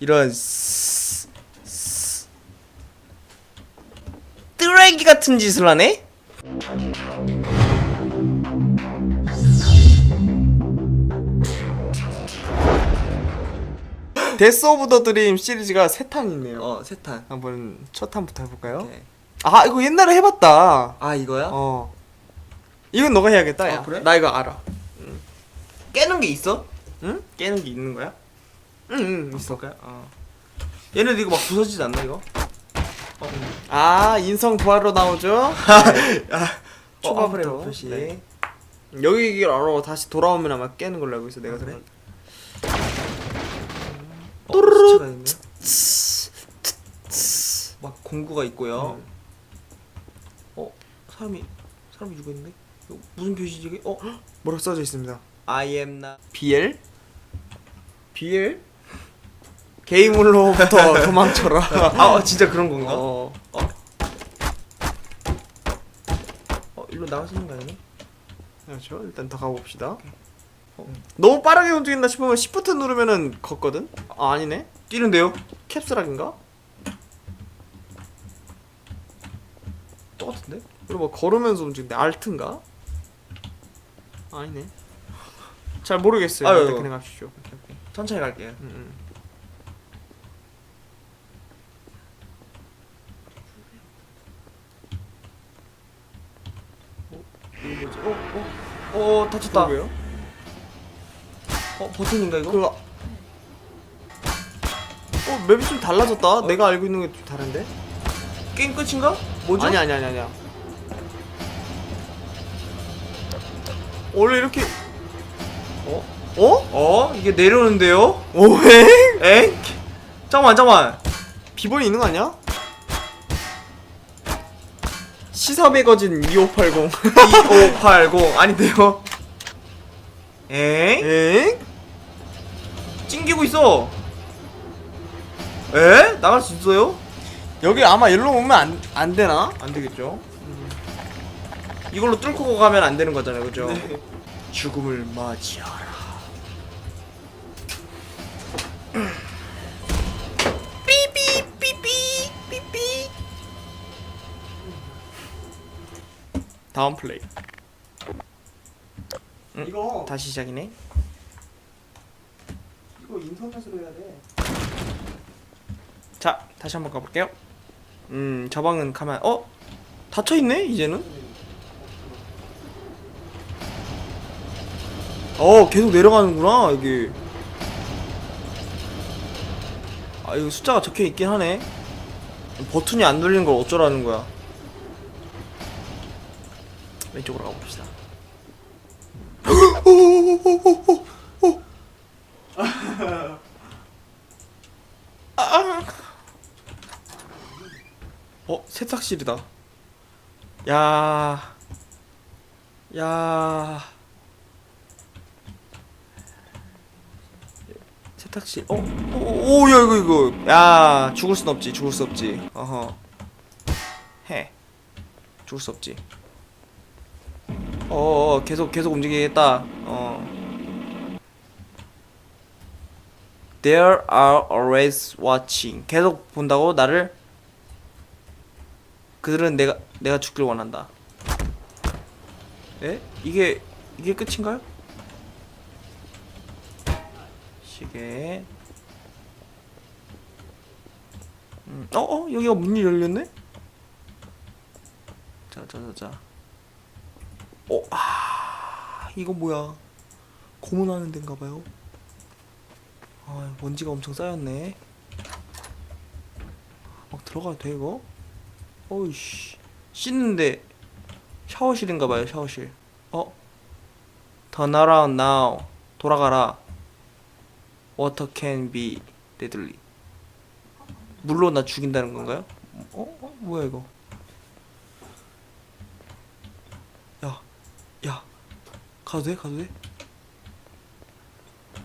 이런 쓰레기 같은 짓을 하네? 데스 오브 더 드림 시리즈가 세탄 있네요. 어 세탄 한번 첫 탄부터 해볼까요? 오케이. 아 이거 옛날에 해봤다. 아 이거야? 어. 이건 너가 해야겠다. 야. 아, 그래? 나 이거 알아. 깨는 게 있어? 응? 깨는 게 있는 거야? 응, 응 있어. 볼까요? 어. 얘네들 이거 막 부서지지 않나 이거? 아 인성 부하로 나오죠. 어, 초반부터. 앞으로 표시. 네. 여기 길 알아. 다시 돌아오면 아마 깨는 걸로 알고 있어. 내가 아, 그래? 생각- 또르르 가 있네. 막 공구가 있고요. 음. 어 사람이 사람이 죽어 있는데? 이거 무슨 표시지 이게? 어 뭐라고 써져 있습니다. I am not BL BL? 게임으로부터 도망쳐라. 아 어, 진짜 그런 건가? 어. 어 일로 나갈 수 있는 거 아니네? 그렇죠. 일단 더 가봅시다. 어. 너무 빠르게 움직인다 싶으면 Shift 누르면은 걷거든. 아 아니네. 뛰는데요? 캡스락인가? 똑같은데? 그리고 뭐 걸으면서 움직이는데 알트인가? 아니네. 잘 모르겠어요. 아유, 일단 아유. 그냥 합시죠. 천천히 갈게요. 음, 음. 이거 뭐지? 어? 어? 어 다쳤다. 그러게요. 어 버튼인가 이거? 그 어, 맵이 좀 달라졌다. 내가 알고 있는 게 좀 다른데? 게임 끝인가? 뭐죠? 아니 아니 아니 아니야. 원래 이렇게 어? 어? 어? 이게 내려오는데요? 오행? 엥? 잠깐만 잠깐만 비번이 있는 거 아니야? 시사 매거진 2580. 2580 아닌데요? 엥? 엥? 찡기고 있어 에? 나갈 수 있어요? 여기 아마 일로 오면 안, 안 되나? 안 되겠죠 이걸로 뚫고 가면 안 되는 거잖아요 그죠? 네. 죽음을 맞이하라. 삐삐 삐삐 삐삐 다음 플레이. 응, 이거 다시 시작이네. 이거 인터넷으로 해야 돼 자, 다시 한번 가볼게요. 음, 저 방은 가만. 어? 닫혀 있네 이제는. 어, 계속 내려가는구나 여기. 아, 이거 숫자가 적혀 있긴 하네. 버튼이 안 눌리는 걸 어쩌라는 거야. 왼쪽으로 가봅시다. 어, 세탁실이다. 야. 야. 세탁실. 어? 오, 오, 야, 이거, 이거. 야, 죽을 순 없지, 죽을 수 없지. 어허. 해. 죽을 수 없지. 어, 어, 계속, 계속 움직이겠다. 어. There are always watching. 계속 본다고 나를 그들은 내가 내가 죽길 원한다. 에? 이게 이게 끝인가요? 시계. 음, 어, 어, 여기가 문이 열렸네? 자, 자, 자, 자. 어, 아, 이거 뭐야? 고문하는 데인가 봐요. 아, 먼지가 엄청 쌓였네. 막 들어가도 돼, 이거? 어이씨. 씻는데 샤워실인가 봐요, 샤워실. 어? Turn now. 돌아가라. Water can be deadly. 물로 나 죽인다는 건가요? 어? 어? 뭐야 이거? 야, 야, 가도 돼? 가도 돼?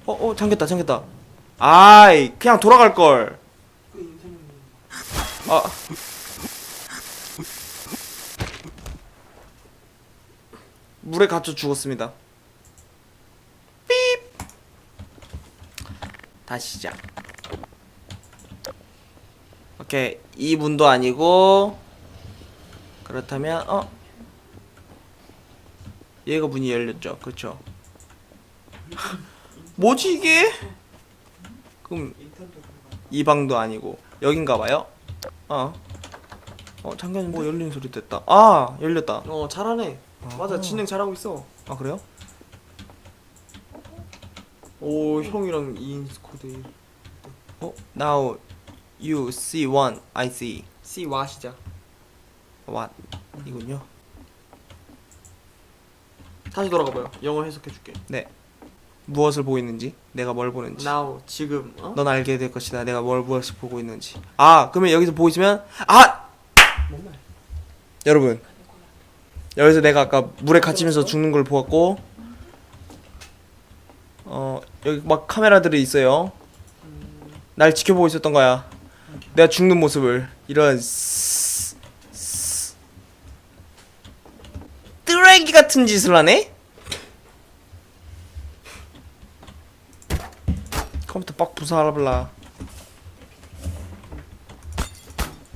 어, 어, 잠겼다, 잠겼다. 아이, 그냥 돌아갈 걸. 아. 물에 갇혀 죽었습니다. 삐. 다시 시작. 오케이 이 문도 아니고 그렇다면 어 얘가 문이 열렸죠 그렇죠 뭐지 이게 그럼 이 방도 아니고 여긴가 봐요 어 어, 잠깐 뭐 열리는 소리 됐다. 아, 열렸다. 어 잘하네. 맞아 진행 잘하고 있어. 아, 그래요? 오 형이랑 2인 스쿼드. 어, now you see one, I see C 와 시작. what 이군요. 다시 돌아가 봐요. 영어 해석해 줄게. 무엇을 보이는지, 내가 뭘 보는지. Now 지금 어? 넌 알게 될 것이다. 내가 뭘 무엇을 보고 있는지. 아, 그러면 여기서 보이시면 아, 뭔 말? 여러분. 여기서 내가 아까 물에 갇히면서 죽는 걸 보았고 어, 여기 막 카메라들이 있어요. 날 지켜보고 있었던 거야. 내가 죽는 모습을 이런 쓰- 쓰- 쓰레기 같은 짓을 하네? 컴퓨터 빡 부숴버라.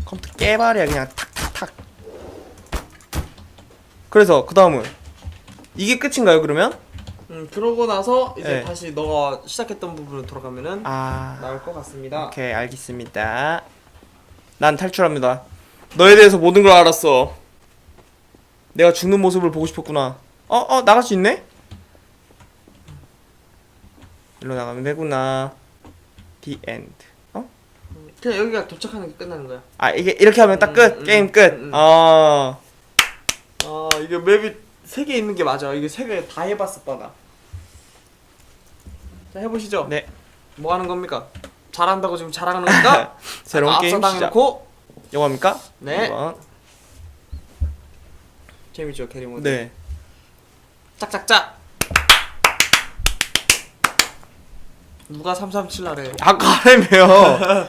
컴퓨터 깨발이야 그냥 탁탁탁. 그래서 그 다음은 이게 끝인가요 그러면? 음 그러고 나서 이제 네. 다시 너가 시작했던 부분으로 돌아가면은 아. 나올 것 같습니다. 오케이 알겠습니다. 난 탈출합니다. 너에 대해서 모든 걸 알았어. 내가 죽는 모습을 보고 싶었구나. 어, 어, 나갈 수 있네? 일로 나가면 되구나. The end. 어? 그냥 여기가 도착하는 게 끝나는 거야. 아, 이게 이렇게 하면 딱 끝. 음, 음, 게임 끝. 음, 음. 아. 아 이게 맵이 세 개 있는 게 맞아. 이게 세 개 다 해봤어 뻔하. 자 해보시죠. 네. 뭐 하는 겁니까? 잘한다고 지금 자랑하는 겁니까? 새로운 게임 시작. 당해놓고 영화입니까? 네 이번. 재밌죠 캐리 모드. 네. 짝짝짝. 누가 337 나래? 아까 하려며요.